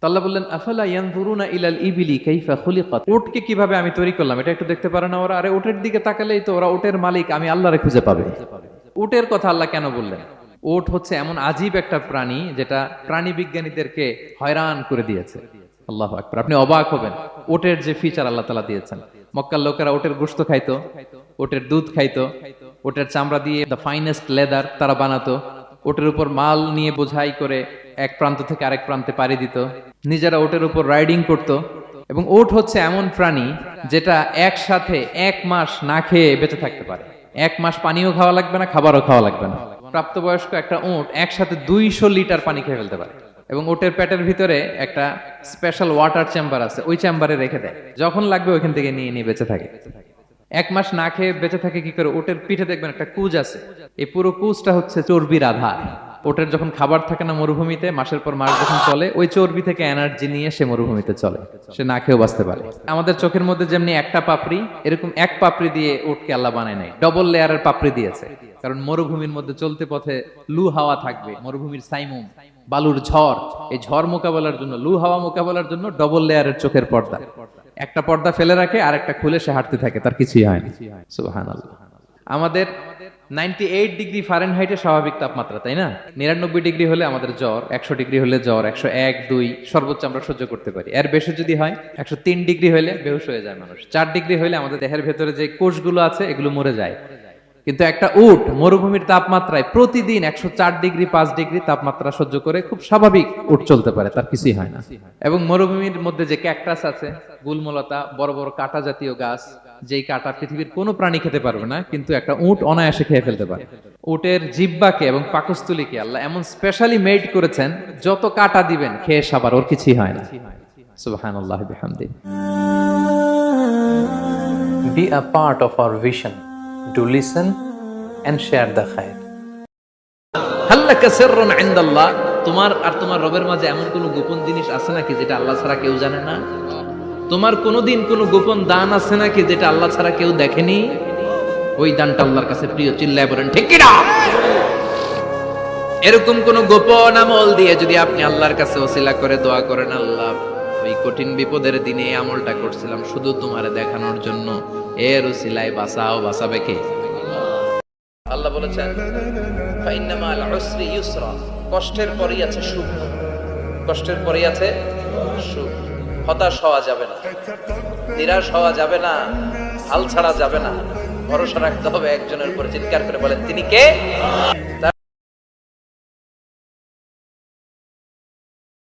তো আল্লাহ বললেন, আফালা ইয়ানজুরুনা ইলাল ইবিলি কাইফা খুলিকাত? উটকে কীভাবে আমি তৈরি করলাম? এটা একটু দেখতে পারে না ওরা। আরে উটের দিকে তাকালেই তো ওরা উটের মালিক, আমি আল্লাহরে খুঁজে পাবে। উটের কথা আল্লাহ কেন বললেন? উট হচ্ছে এমন আজীব একটা প্রাণী, যেটা প্রাণী বিজ্ঞানীদেরকে হয়রান করে দিয়েছে। আল্লাহ আকবার, আপনি অবাক হবেন। ওটের যে ফিচার আল্লাহ তালা দিয়েছেন। মক্কার লোকেরা ওটের গোস্ত খাইতো ওটের দুধ খাইতো ওটের চামড়া দিয়ে দ্য ফাইনেস্ট লেদার তারা বানাতো। ওটের উপর মাল নিয়ে বোঝাই করে এক প্রান্ত থেকে আরেক প্রান্তে পাড়ি দিত। নিজেরা ওটের উপর রাইডিং করত এবং ওট হচ্ছে এমন প্রাণী যেটা একসাথে এক মাস না খেয়ে বেঁচে থাকতে পারে। এক মাস পানিও খাওয়া লাগবে না, খাবারও খাওয়া লাগবে না। প্রাপ্তবয়স্ক একটা ওট একসাথে দুইশো লিটার পানি খেয়ে ফেলতে পারে। এবং ওটের পেটের ভিতরে একটা স্পেশাল ওয়াটার চেম্বার আছে, ওই চেম্বারে রেখে দেয়। যখন লাগবে ওইখান থেকে নিয়ে নিয়ে বেঁচে থাকে। এক মাস না খেয়ে বেঁচে থাকে কি করে? ওটের পিঠে দেখবেন একটা কুজ আছে। এই পুরো কুজটা হচ্ছে চর্বির আধার। ওটের যখন খাবার থাকে না মরুভূমিতে, মাসের পর মাস যখন চলে, ওই চর্বি থেকে এনার্জি নিয়ে সে মরুভূমিতে চলে। সে না খেয়েও বাঁচতে পারে। আমাদের চোখের মধ্যে যেমনি একটা পাপড়ি, এরকম এক পাপড়ি দিয়ে উটকে আল্লাহ বানায় নাই। ডবল লেয়ারের পাপড়ি দিয়েছে। কারণ মরুভূমির মধ্যে চলতে পথে লু হাওয়া থাকবে। মরুভূমির সাইমুম, বালুর ঝড়, এই ঝড় মোকাবেলার জন্য, লু হাওয়া মোকাবেলার জন্য ডবল লেয়ারের চোখের পর্দা। একটা পর্দা ফেলে রাখে আর একটা খুলে সে হাঁটতে থাকে। তার কিছুই হয় না। সুবহানাল্লাহ। আমাদের নাইনটি এইট ডিগ্রি ফারেনহাইটের স্বাভাবিক তাপমাত্রা, তাই না? নিরানব্বই ডিগ্রি হলে আমাদের জ্বর, একশো ডিগ্রি হলে জ্বর, একশো এক, দুই, সর্বোচ্চ আমরা সহ্য করতে পারি। এর বেশি যদি হয়, একশো তিন ডিগ্রি হলে বেহুশ হয়ে যায় মানুষ। চার ডিগ্রি হলে আমাদের দেহের ভেতরে যে কোষগুলো আছে, এগুলো মরে যায়। কিন্তু একটা উট মরুভূমির তাপমাত্রায় প্রতিদিন একশো চার ডিগ্রি, পাঁচ ডিগ্রি তাপমাত্রা সহ্য করে খুব স্বাভাবিক উট চলতে পারে, তার কিছুই হয় না। এবং মরুভূমির মধ্যে যে ক্যাকটাস আছে, গুলমলতা, বড় বড় কাটা জাতীয় গাছ যেই কাটা পৃথিবীর কোনো প্রাণী খেতে পারবে না কিন্তু একটা উট অনায়াসে খেয়ে ফেলতে পারে। উটের জিব্বাকে এবং পাকস্থলীকে আল্লাহ এমন স্পেশালি মেড করেছেন যত কাটা দিবেন খেয়ে সাবার ওর কিছুই হয় না। সুবহানাল্লাহ বিহামদিহি Be a part of our vision. Do listen and share the khair. হাল্লাকা সিররুন ইনদাল্লাহ। তোমার আর তোমার রবের মাঝে এমন কোনো গোপন জিনিস আছে নাকি যেটা আল্লাহ ছাড়া কেউ জানে না? তোমার কোনোদিন কোনো গোপন দান আছে নাকি যেটা আল্লাহ ছাড়া কেউ দেখেনি? ওই দানটা আল্লাহর কাছে প্রিয়, চিল্লায় বলেন, ঠিক কি না এরকম কোন গোপন আমল দিয়ে যদি আপনি আল্লাহর কাছে ওসিলা করে দোয়া করেন, আল্লাহ, ওই কঠিন বিপদের দিনে আমলটা করছিলাম, শুধু তোমারে দেখানোর জন্য। এর ওসিলায় বাঁচাও, বাঁচাবে কে? আল্লাহ বলেছেন, ফাইন্নামাল উসরি ইউসরা কষ্টের পরেই আছে সুখ। কষ্টের পরেই আছে সুখ। হতাশ হওয়া যাবে না। নিরাশ হওয়া যাবে না, হাল ছাড়া যাবে না। ভরসা রাখতে হবে একজনের উপর, চিৎকার করে বলেন, তিনি কে?